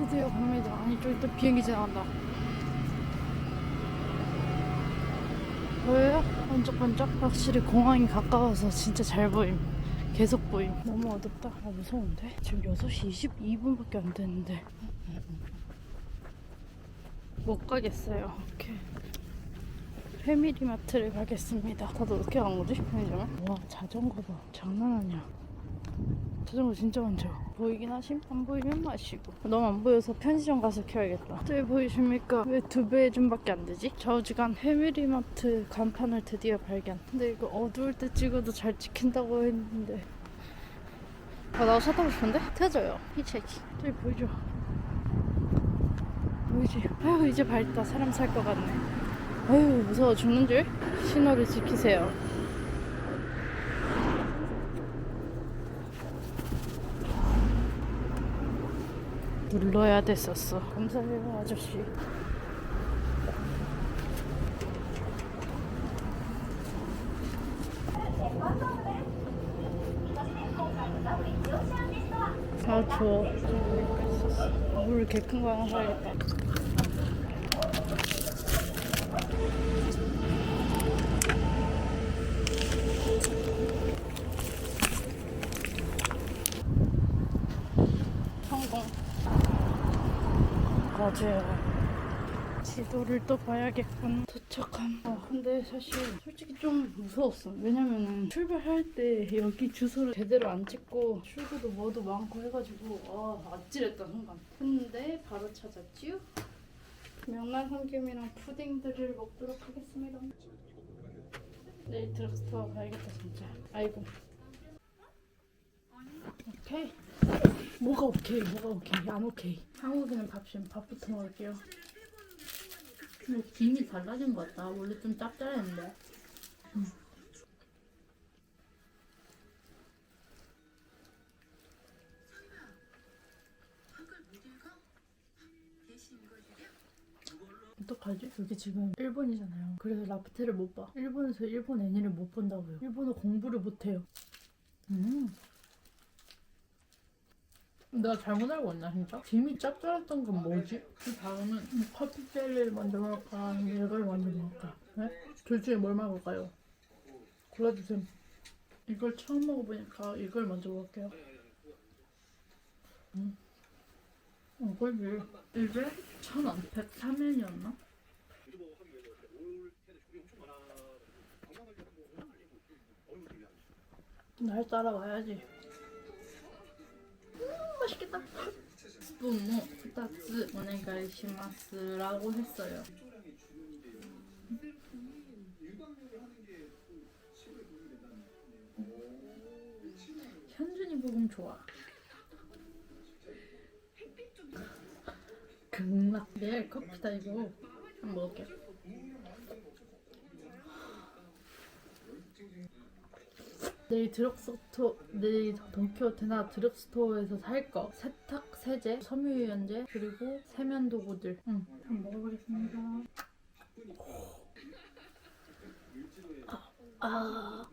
드디어 갑니다. 아니 저기 또 비행기 지나간다. 보여요? 반짝반짝? 확실히 공항이 가까워서 진짜 잘 보임. 계속 보임. 너무 어둡다. 아 무서운데? 지금 6시 22분밖에 안 됐는데. 못 가겠어요. 이렇게. 패밀리마트를 가겠습니다. 다들 어떻게 간 거지? 편의점에? 와 자전거 봐. 장난 아니야. 자전거 진짜 많죠? 보이긴 하심? 안 보이면 마시고 너무 안 보여서 편의점 가서 켜야겠다 네 보이십니까? 왜 두배 좀밖에 안 되지? 저지간 패밀리마트 간판을 드디어 발견 근데 이거 어두울 때 찍어도 잘 찍힌다고 했는데 아 나도 차 타고 싶은데? 터져요 히치하이킹 저기 보이죠? 보이지? 아유 이제 밝다 사람 살 것 같네 아유 무서워 죽는 줄? 신호를 지키세요 눌러야 됐었어. 감사해요, 아저씨. 아, 추워. 물개큰거 하나 사야겠다. 맞아요. 지도를 또 봐야겠군. 도착함. 아, 근데 사실 솔직히 좀 무서웠어. 왜냐면은 출발할 때 여기 주소를 제대로 안 찍고 출구도 뭐도 많고 해가지고 아, 아찔했다 순간. 근데 바로 찾았지요. 명란 삼겹이랑 푸딩들을 먹도록 하겠습니다. 내일 드럭스토어 가야겠다 진짜. 아이고. 오케이. 뭐가 오케이, 뭐가 오케이, 안 오케이. 한국에는 밥심, 밥부터 먹을게요. 근데 김이 달라진 것 같다. 원래 좀 짭짤했는데. 음. 어떡하지? 여기 지금 일본이잖아요. 그래서 라프테를 못 봐. 일본에서 일본 애니를 못 본다고요. 일본어 공부를 못 해요. 음. 내가 잘못 알고 있나 진짜? 김이 짭짤했던 건 뭐지? 그 다음은 커피 젤리를 먼저 먹을까 아니면 이걸 먼저 먹을까? 네? 둘 중에 뭘 먹을까요? 골라주세요 이걸 처음 먹어보니까 이걸 먼저 먹을게요 음. 이거지 이게 천원 103엔이었나? 날 따라와야지 맛있겠다. 스푼 모 2つ 오네가이시마스 라고 했어요. 현준이 부분 좋아. 극락 내일 커피다 이거 한번 먹을게. 내일 드럭스토어 내일 돈키호테나 드럭스토어에서 살 거 세탁 세제, 섬유유연제 그리고 세면 도구들. 응, 한번 먹어보겠습니다. 아, 아.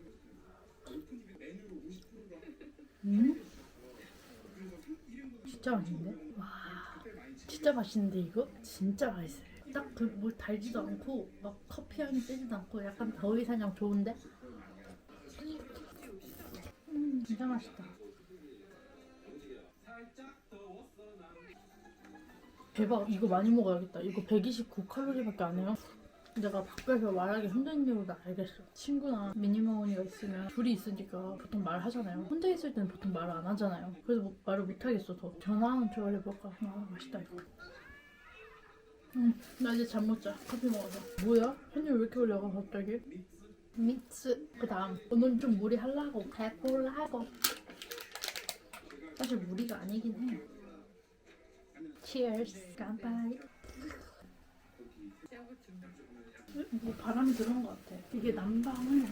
음? 진짜 맛있는데? 와, 진짜 맛있는데 이거? 진짜 맛있어요. 딱그뭐 달지도 않고 막 커피 향이 세지도 않고 약간 더위 사냥 좋은데? 음, 진짜 맛있다. 대박, 이거 많이 먹어야겠다. 이거 129칼로리밖에 안 해요. 내가 밖에서 말하기 힘든 이유를 나 알겠어. 친구나 미니머니가 있으면 둘이 있으니까 보통 말하잖아요. 혼자 있을 때는 보통 말을 안 하잖아요. 그래서 뭐 말을 못 하겠어. 더 전화하는 척을 해볼까? 아, 맛있다 이거. 음, 나 이제 잠 못 자. 커피 먹어서. 뭐야? 현이 왜 이렇게 올려가 갑자기? 믹스 그 다음 오늘 좀 무리하려고 배고라고. 사실 무리가 아니긴 해. Cheers. 깜빡이 뭐 바람이 들어온 것 같아. 이게 난방을.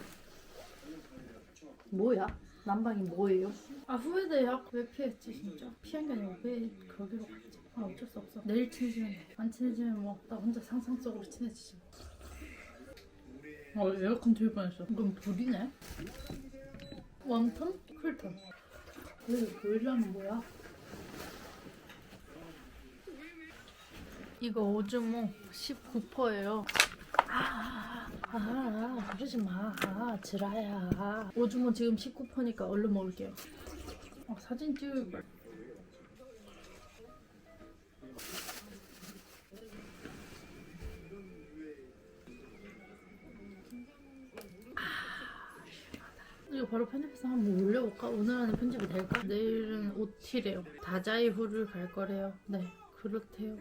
뭐야? 난방이 뭐예요? 아 후회돼요 왜 피했지 진짜? 피한 게 아니고 왜 거기로 갔지? 아 어쩔 수 없어. 내일 친해지면 돼안 친해지면 뭐 나 혼자 상상 속으로 친해지지 어 에어컨 틀 뻔했어 이건 불이네 원턴? 쿨턴 그래서 보일러는 뭐야? 이거 오즈모 19%예요. 아, 아, 그러지 마. 아, 지라야. 오즈모 지금 19%니까 얼른 먹을게요. 어, 사진 찍을 걸. 이거 바로 편집해서 한번 올려볼까? 오늘 안에 편집이 될까? 내일은 OT래요. 다자이후를 갈 거래요. 네, 그렇대요.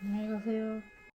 안녕히 가세요.